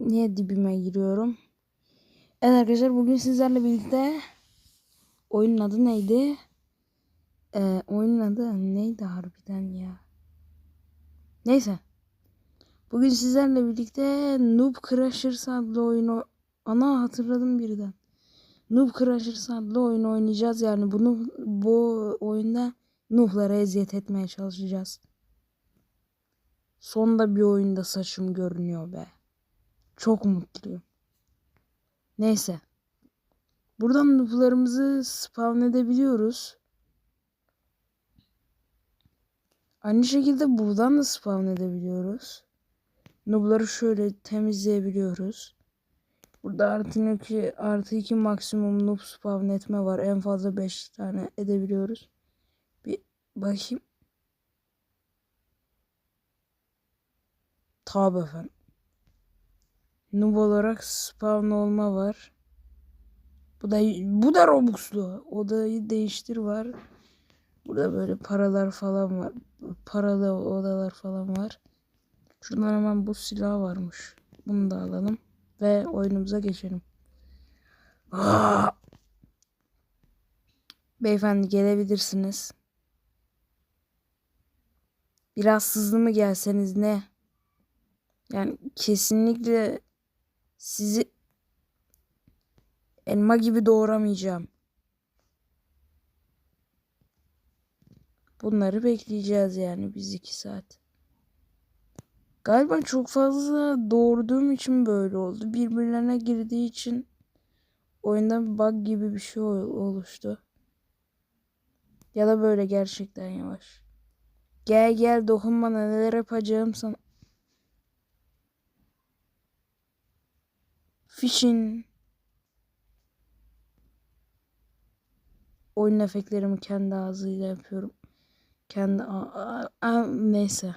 niye dibime giriyorum? Evet arkadaşlar bugün sizlerle birlikte oyunun adı neydi? Ee, oyunun adı neydi harbiden ya? Neyse. Bugün sizlerle birlikte Noob Crashers adlı oyunu ana hatırladım birden. Noob Crashers adlı oyunu oynayacağız yani bunu bu oyunda Noob'lara eziyet etmeye çalışacağız. Sonunda bir oyunda saçım görünüyor be. Çok mutluyum. Neyse. Buradan noob'larımızı spawn edebiliyoruz. Aynı şekilde buradan da spawn edebiliyoruz. Noob'ları şöyle temizleyebiliyoruz. Burada artı 2, artı 2 maksimum noob spawn etme var. En fazla 5 tane edebiliyoruz. Bir bakayım. Tabi efendim. Noob olarak spawn olma var. Bu da bu da Robux'lu. Odayı değiştir var. Burada böyle paralar falan var. Paralı odalar falan var. Şuradan hemen bu silah varmış. Bunu da alalım. Ve oyunumuza geçelim. Aa! Beyefendi gelebilirsiniz. Biraz hızlı mı gelseniz ne? Yani kesinlikle sizi elma gibi doğramayacağım. Bunları bekleyeceğiz yani biz iki saat. Galiba çok fazla doğurduğum için böyle oldu. Birbirlerine girdiği için oyunda bir bug gibi bir şey oluştu. Ya da böyle gerçekten yavaş. Gel gel dokun bana neler yapacağım sana. Fishing. Oyun efektlerimi kendi ağzıyla yapıyorum. Kendi a, a, neyse.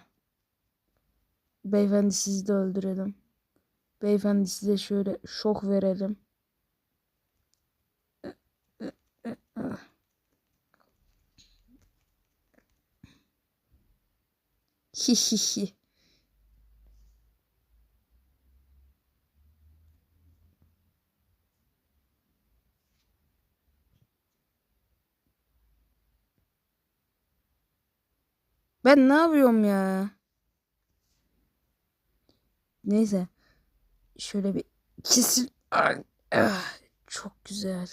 Beyefendi sizi de öldürelim. Beyefendi size şöyle şok verelim. Hihihi. Ben ne yapıyorum ya? Neyse. Şöyle bir kesil. Ah, çok güzel.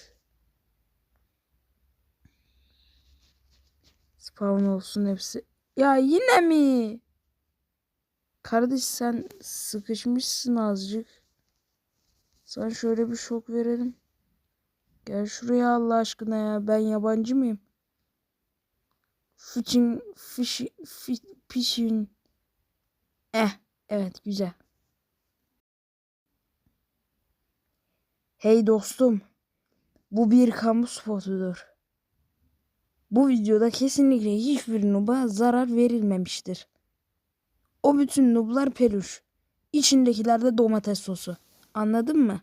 Spawn olsun hepsi. Ya yine mi? Kardeş sen sıkışmışsın azıcık. Sana şöyle bir şok verelim. Gel şuraya Allah aşkına ya. Ben yabancı mıyım? Fishing, fish, fish, fishing. Eh, evet güzel. Hey dostum. Bu bir kamu spotudur. Bu videoda kesinlikle hiçbir nuba zarar verilmemiştir. O bütün nublar peluş. İçindekiler de domates sosu. Anladın mı?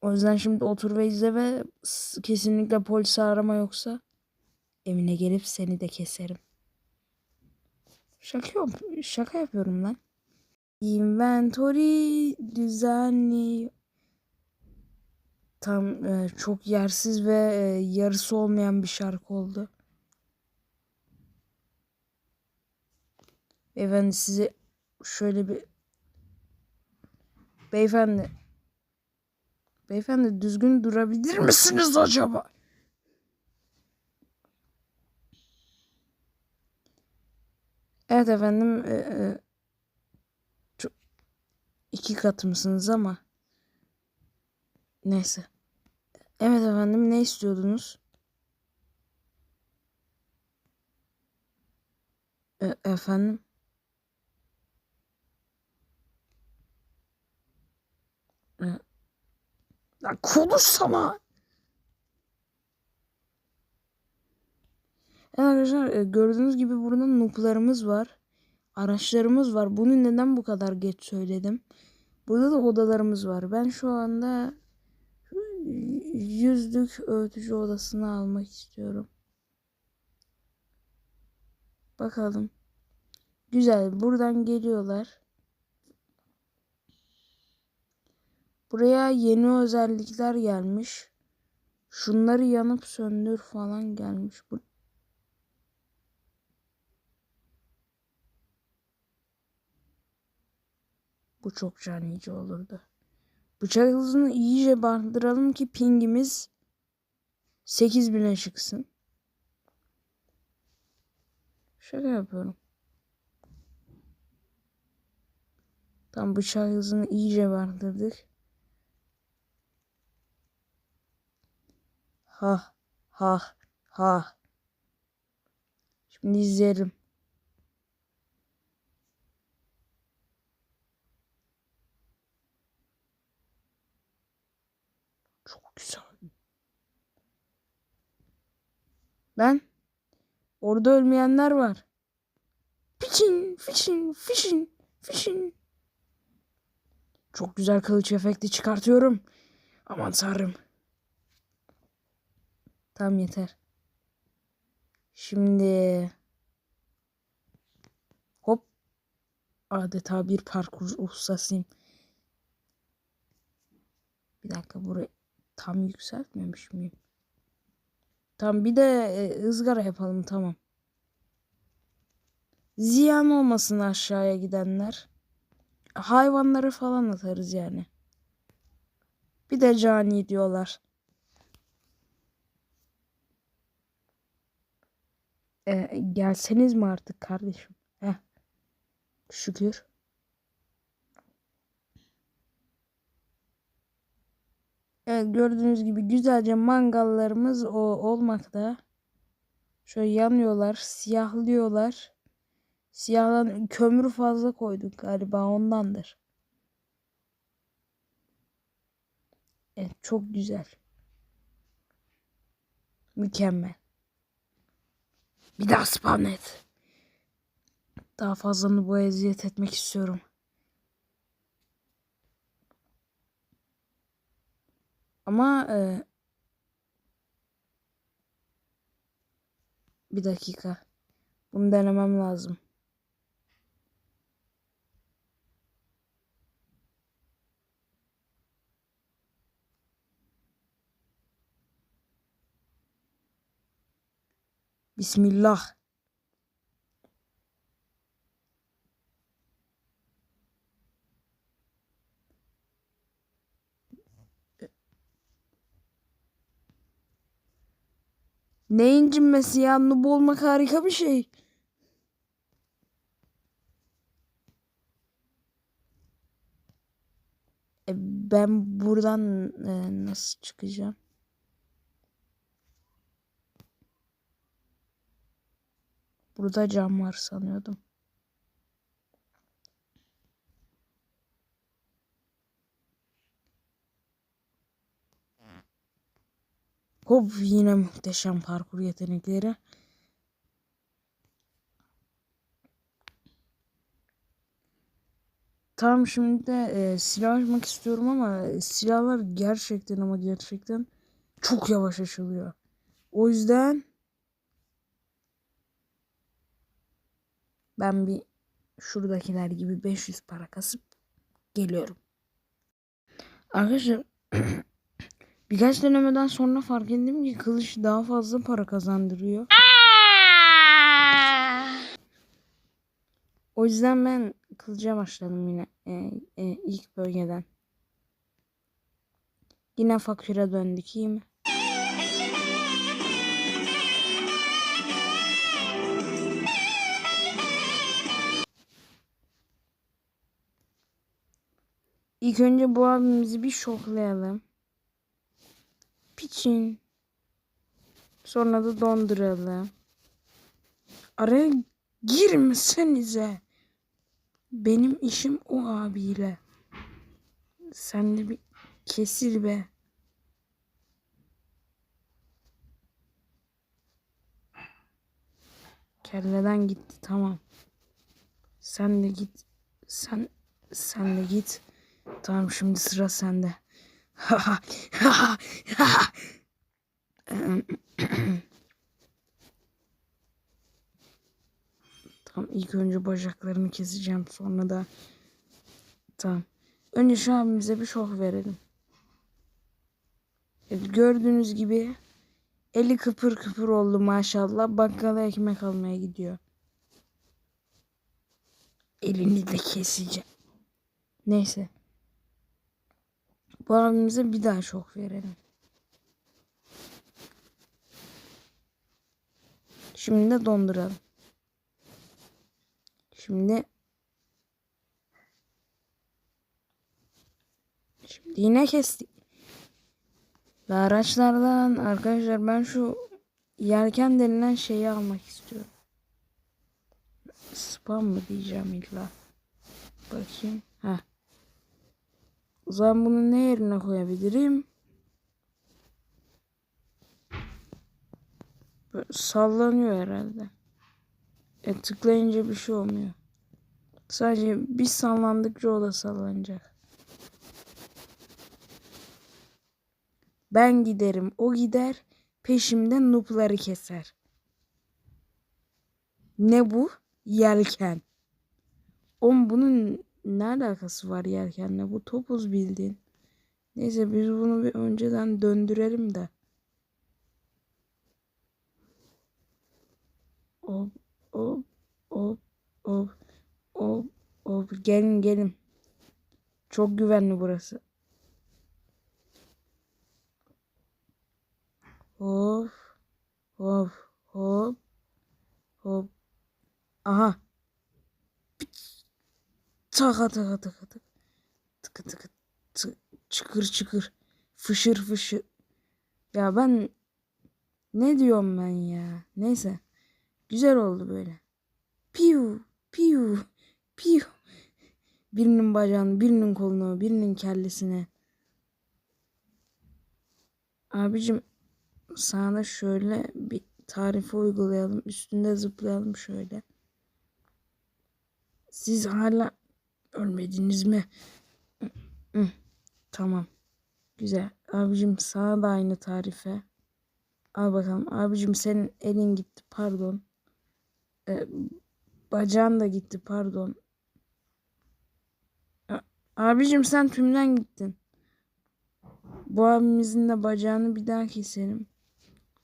O yüzden şimdi otur ve izle ve kesinlikle polisi arama yoksa evine gelip seni de keserim. Şaka, yap şaka yapıyorum lan. Inventory düzenli tam e, çok yersiz ve e, yarısı olmayan bir şarkı oldu. Beyefendi size şöyle bir Beyefendi Beyefendi düzgün durabilir misiniz acaba? Evet efendim e, e, çok iki katı mısınız ama neyse. Evet efendim ne istiyordunuz? E, efendim? E, ya konuşsana. Evet arkadaşlar e, gördüğünüz gibi burada nooblarımız var. Araçlarımız var. Bunu neden bu kadar geç söyledim? Burada da odalarımız var. Ben şu anda yüzlük öğütücü odasını almak istiyorum. Bakalım. Güzel. Buradan geliyorlar. Buraya yeni özellikler gelmiş. Şunları yanıp söndür falan gelmiş. Bu Bu çok can yiyici olurdu. Bıçak hızını iyice bandıralım ki pingimiz 8000'e çıksın. Şaka yapıyorum. Tam bıçak hızını iyice bandırdık. Ha ha ha. Şimdi izleyelim. Çok güzel. Lan orada ölmeyenler var. Fişin, fişin, fişin, fişin. Çok güzel kılıç efekti çıkartıyorum. Aman tanrım. Tamam yeter. Şimdi hop adeta bir parkur ustasıyım. Bir dakika burayı tam yükseltmemiş miyim? Tamam bir de e, ızgara yapalım tamam. Ziyan olmasın aşağıya gidenler. Hayvanları falan atarız yani. Bir de cani diyorlar. E, gelseniz mi artık kardeşim? Heh. Şükür. Evet gördüğünüz gibi güzelce mangallarımız o olmakta. Şöyle yanıyorlar, siyahlıyorlar. Siyahlan kömür fazla koyduk galiba ondandır. Evet çok güzel. Mükemmel. Bir daha spawn et. Daha fazlasını bu eziyet etmek istiyorum. Ama e, bir dakika. Bunu denemem lazım. Bismillah. Ne incinmesi ya? Noob olmak harika bir şey. E, ben buradan e, nasıl çıkacağım? Burada cam var sanıyordum. Hop yine muhteşem parkur yetenekleri. Tamam şimdi de e, silah açmak istiyorum ama silahlar gerçekten ama gerçekten çok yavaş açılıyor. O yüzden ben bir şuradakiler gibi 500 para kasıp geliyorum. Arkadaşlar birkaç denemeden sonra fark ettim ki kılıç daha fazla para kazandırıyor. O yüzden ben kılıca başladım yine e, e, ilk bölgeden. Yine fakire döndük iyi mi? İlk önce bu abimizi bir şoklayalım. Piçin. Sonra da donduralım. Araya girmesenize. Benim işim o abiyle. Sen de bir kesir be. Kelleden gitti tamam. Sen de git. Sen sen de git. Tamam şimdi sıra sende. tamam ilk önce bacaklarını keseceğim sonra da tamam. Önce şu abimize bir şok verelim. Evet, gördüğünüz gibi eli kıpır kıpır oldu maşallah. Bakkala ekmek almaya gidiyor. Elini de keseceğim. Neyse. Bu bir daha çok verelim. Şimdi de donduralım. Şimdi Şimdi yine kestik. Ve araçlardan arkadaşlar ben şu yelken denilen şeyi almak istiyorum. Spam mı diyeceğim illa. Bakayım. Ha. O zaman bunu ne yerine koyabilirim? Böyle sallanıyor herhalde. E tıklayınca bir şey olmuyor. Sadece bir sallandıkça o da sallanacak. Ben giderim, o gider, peşimden nupları keser. Ne bu? Yelken. Oğlum bunun ne alakası var yelkenle? Bu topuz bildiğin. Neyse biz bunu bir önceden döndürelim de. Hop hop hop hop hop hop gelin gelin. Çok güvenli burası. Hop hop hop hop. Aha. Taka taka taka taka. Tıkı tıkı tık, çıkır çıkır. Fışır fışır. Ya ben ne diyorum ben ya? Neyse. Güzel oldu böyle. Piu piu piu. Birinin bacağını, birinin kolunu, birinin kellesine. Abicim sana şöyle bir tarifi uygulayalım. Üstünde zıplayalım şöyle. Siz hala ölmediniz mi? Tamam. Güzel. Abicim sana da aynı tarife. Al bakalım. Abicim senin elin gitti. Pardon. Ee, bacağın da gitti. Pardon. Abicim sen tümden gittin. Bu abimizin de bacağını bir daha keselim.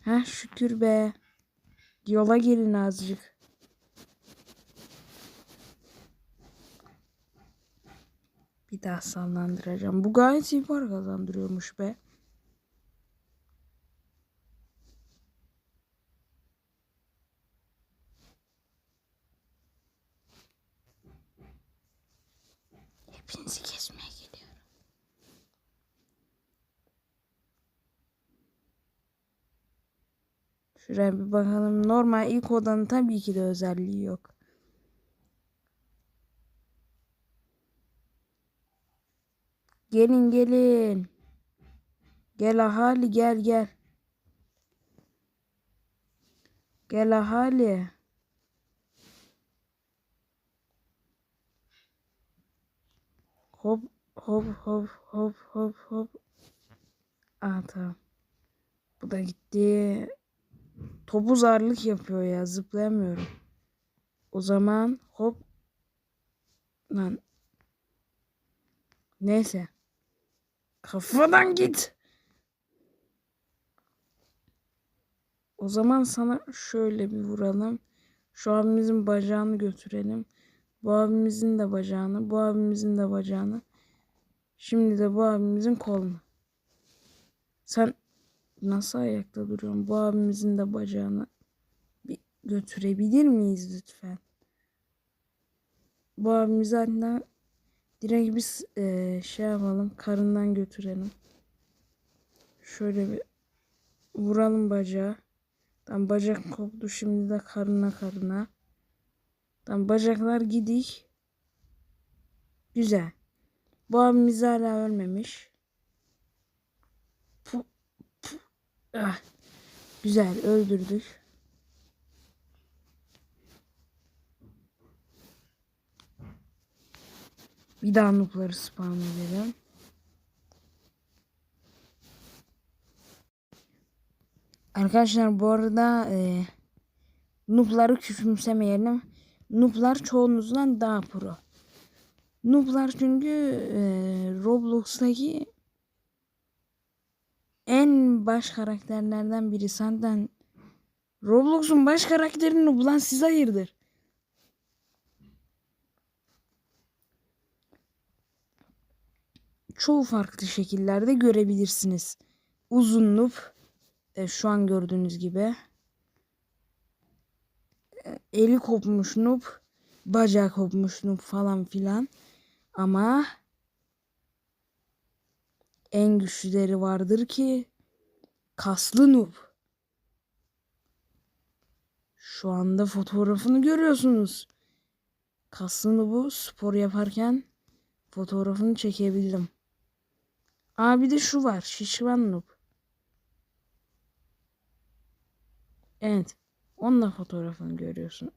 Heh şükür be. Yola gelin azıcık. Bir daha sallandıracağım. Bu gayet iyi para kazandırıyormuş be. Hepinizi kesmeye geliyorum. Şuraya bir bakalım. Normal ilk odanın tabii ki de özelliği yok. Gelin gelin. Gel ahali gel gel. Gel ahali. Hop hop hop hop hop hop. Aa tamam. Bu da gitti. Topuz ağırlık yapıyor ya zıplayamıyorum. O zaman hop. Lan. Neyse. Kafadan git. O zaman sana şöyle bir vuralım. Şu abimizin bacağını götürelim. Bu abimizin de bacağını, bu abimizin de bacağını. Şimdi de bu abimizin kolunu. Sen nasıl ayakta duruyorsun? Bu abimizin de bacağını bir götürebilir miyiz lütfen? Bu abimizi hatta direkt biz eee, şey yapalım, karından götürelim. Şöyle bir vuralım bacağı. Tam bacak koptu şimdi de karına karına. Tam bacaklar gidik. Güzel. Bu abimiz hala ölmemiş. Pu, pu. Ah. Güzel öldürdük. Bir daha nukları spam edelim. Arkadaşlar bu arada e, noob'ları küçümsemeyelim. Noob'lar çoğunuzdan daha pro. Noob'lar çünkü e, Roblox'taki en baş karakterlerden biri senden Roblox'un baş karakterini bulan siz hayırdır? Çoğu farklı şekillerde görebilirsiniz. Uzun noob e, şu an gördüğünüz gibi e, eli kopmuş noob bacağı kopmuş noob falan filan ama en güçlüleri vardır ki kaslı noob. Şu anda fotoğrafını görüyorsunuz. Kaslı noob'u spor yaparken fotoğrafını çekebildim. Aa bir de şu var. Şişman noob. Evet. Onunla fotoğrafını görüyorsun.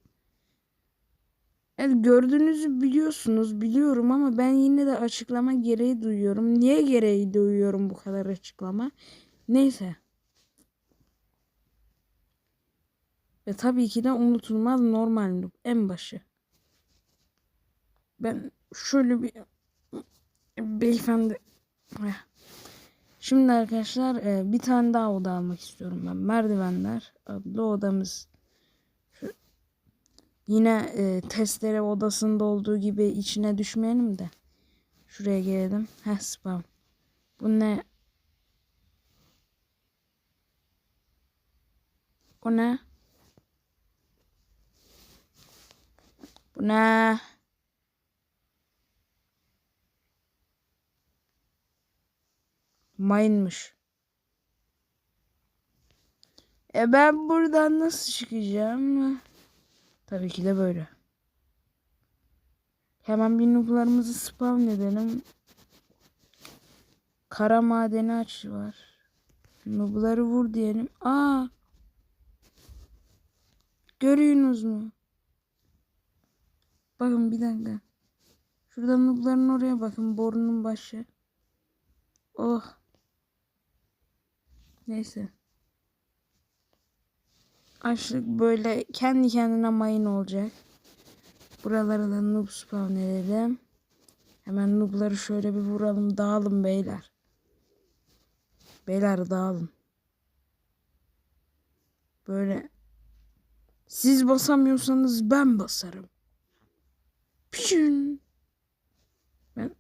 Evet gördüğünüzü biliyorsunuz biliyorum ama ben yine de açıklama gereği duyuyorum. Niye gereği duyuyorum bu kadar açıklama? Neyse. Ve tabii ki de unutulmaz normal noob en başı. Ben şöyle bir beyefendi. Şimdi arkadaşlar e, bir tane daha oda almak istiyorum ben. Merdivenler adlı odamız. Yine e, testere odasında olduğu gibi içine düşmeyelim de. Şuraya gelelim. Heh spam. Bu ne? O ne? Bu ne? Mayınmış. E ben buradan nasıl çıkacağım? Tabii ki de böyle. Hemen bir nublarımızı spawn edelim. Kara madeni aç var. Nubları vur diyelim. Aa. Görüyorsunuz mu? Bakın bir dakika. Şuradan nubların oraya bakın. Borunun başı. Oh. Neyse. Açlık böyle kendi kendine mayın olacak. Buralara da noob spawn edelim. Hemen noobları şöyle bir vuralım. Dağılın beyler. Beyler dağılın. Böyle siz basamıyorsanız ben basarım. Pişin. Ben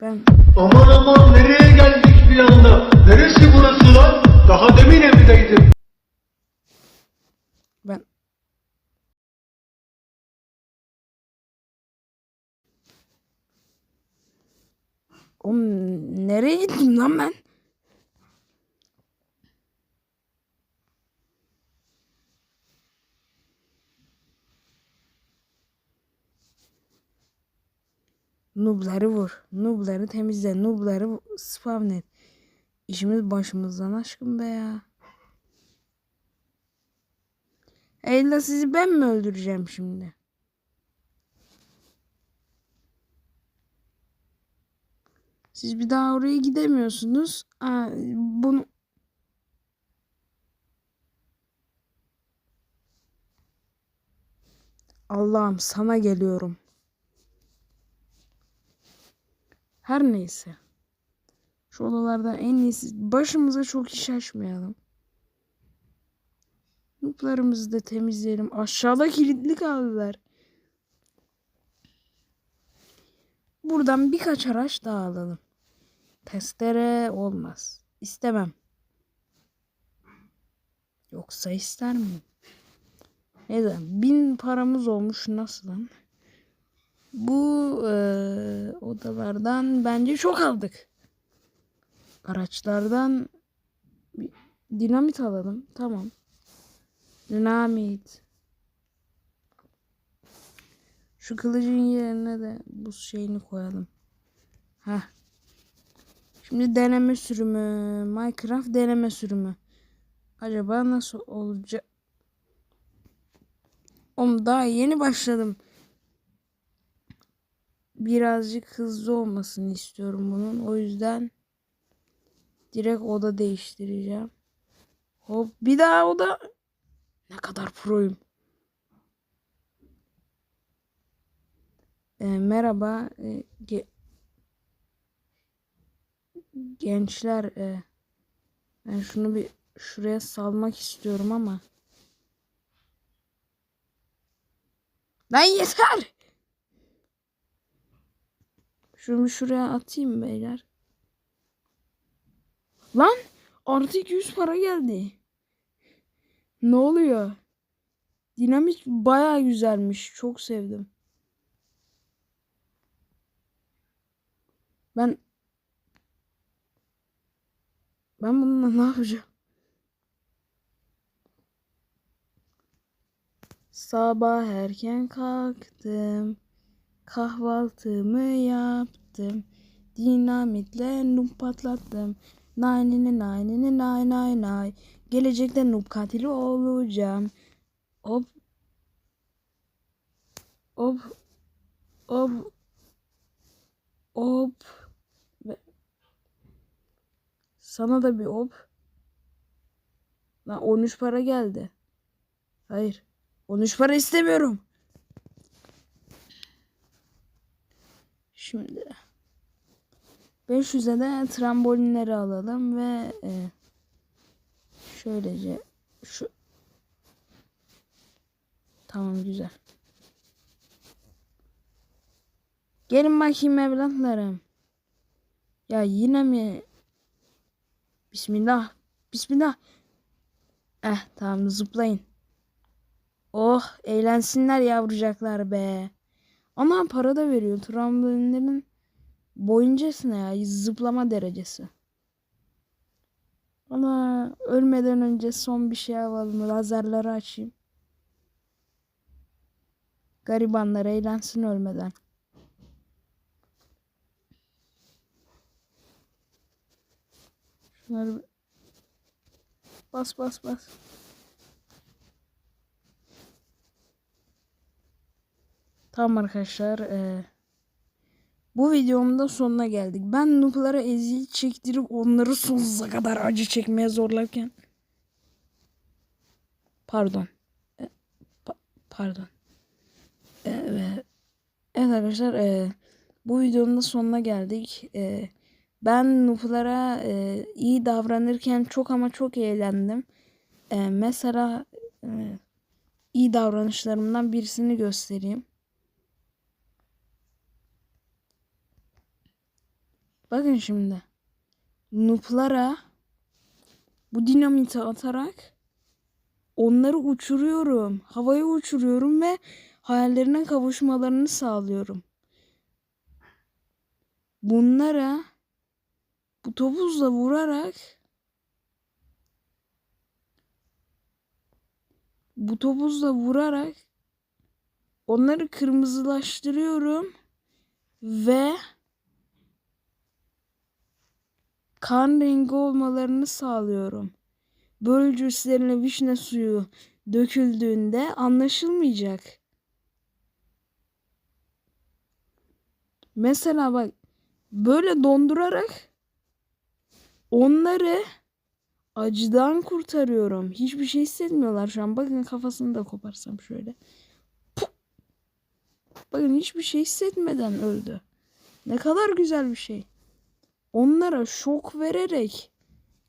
ben Aman aman nereye geldik bir anda? Neresi burası? Daha demin. Ben Oğlum nereye gittim lan ben? Nubları vur. Nubları temizle. Nubları spam et. İşimiz başımızdan aşkın be ya. Ella sizi ben mi öldüreceğim şimdi? Siz bir daha oraya gidemiyorsunuz. Aa, bunu Allah'ım sana geliyorum. Her neyse. Şu odalardan en iyisi başımıza çok iş açmayalım. Nuplarımızı da temizleyelim. Aşağıda kilitli kaldılar. Buradan birkaç araç daha alalım. Testere olmaz. İstemem. Yoksa ister miyim? Neyse bin paramız olmuş nasıl lan? Bu e, odalardan bence çok aldık. Araçlardan bir dinamit alalım. Tamam. Dinamit. Şu kılıcın yerine de bu şeyini koyalım. Heh. Şimdi deneme sürümü. Minecraft deneme sürümü. Acaba nasıl olacak? Oğlum daha yeni başladım. Birazcık hızlı olmasını istiyorum bunun. O yüzden direkt oda değiştireceğim. Hop bir daha oda. Ne kadar proyum. E, merhaba e, ge- gençler. E, Ben şunu bir şuraya salmak istiyorum ama. Lan yeter. Şunu şuraya atayım beyler. Lan artı 200 para geldi. Ne oluyor? Dinamit baya güzelmiş. Çok sevdim. Ben ben bununla ne yapacağım? Sabah erken kalktım. Kahvaltımı yaptım. Dinamitle noob patlattım. Nay nay nay nay nay nay. Gelecekte noob katili olacağım. Hop. Hop. Hop. Hop. Sana da bir hop. Lan 13 para geldi. Hayır. 13 para istemiyorum. Şimdi 500'e de trambolinleri alalım ve e, şöylece şu Tamam güzel. Gelin bakayım evlatlarım. Ya yine mi? Bismillah. Bismillah. Eh tamam zıplayın. Oh eğlensinler yavrucaklar be. Ama para da veriyor. Trambolinlerin boyuncasına ya zıplama derecesi. Ama ölmeden önce son bir şey alalım. Lazerleri açayım. Garibanlar eğlensin ölmeden. Şunları bas bas bas. Tamam arkadaşlar. eee, bu videomun da sonuna geldik. Ben noob'lara eziyet çektirip onları sonsuza kadar acı çekmeye zorlarken. Pardon. E, pa- pardon. Evet. Evet arkadaşlar eee, bu videonun da sonuna geldik. Eee, ben noob'lara eee, iyi davranırken çok ama çok eğlendim. Eee, mesela eee, iyi davranışlarımdan birisini göstereyim. Bakın şimdi. Noob'lara bu dinamiti atarak onları uçuruyorum. Havaya uçuruyorum ve hayallerine kavuşmalarını sağlıyorum. Bunlara bu topuzla vurarak bu topuzla vurarak onları kırmızılaştırıyorum ve kan rengi olmalarını sağlıyorum. Böylece üstlerine vişne suyu döküldüğünde anlaşılmayacak. Mesela bak böyle dondurarak onları acıdan kurtarıyorum. Hiçbir şey hissetmiyorlar şu an. Bakın kafasını da koparsam şöyle. Puh! Bakın hiçbir şey hissetmeden öldü. Ne kadar güzel bir şey. Onlara şok vererek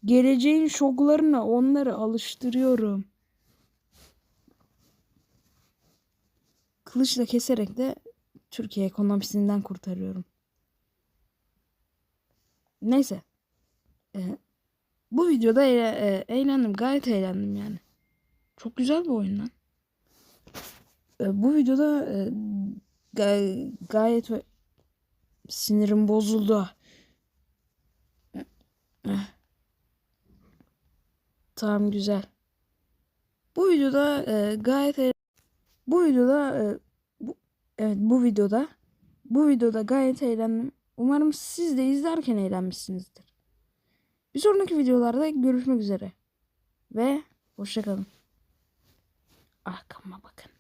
geleceğin şoklarına onları alıştırıyorum. Kılıçla keserek de Türkiye ekonomisinden kurtarıyorum. Neyse. Ee, bu videoda eğle- e, eğlendim. Gayet eğlendim yani. Çok güzel bir oyun lan. Ee, bu videoda e, ga- gayet sinirim bozuldu. Tamam güzel. Bu videoda e, gayet e- bu videoda e, bu, evet bu videoda bu videoda gayet eğlendim. Umarım siz de izlerken eğlenmişsinizdir. Bir sonraki videolarda görüşmek üzere. Ve hoşçakalın. Arkama bakın.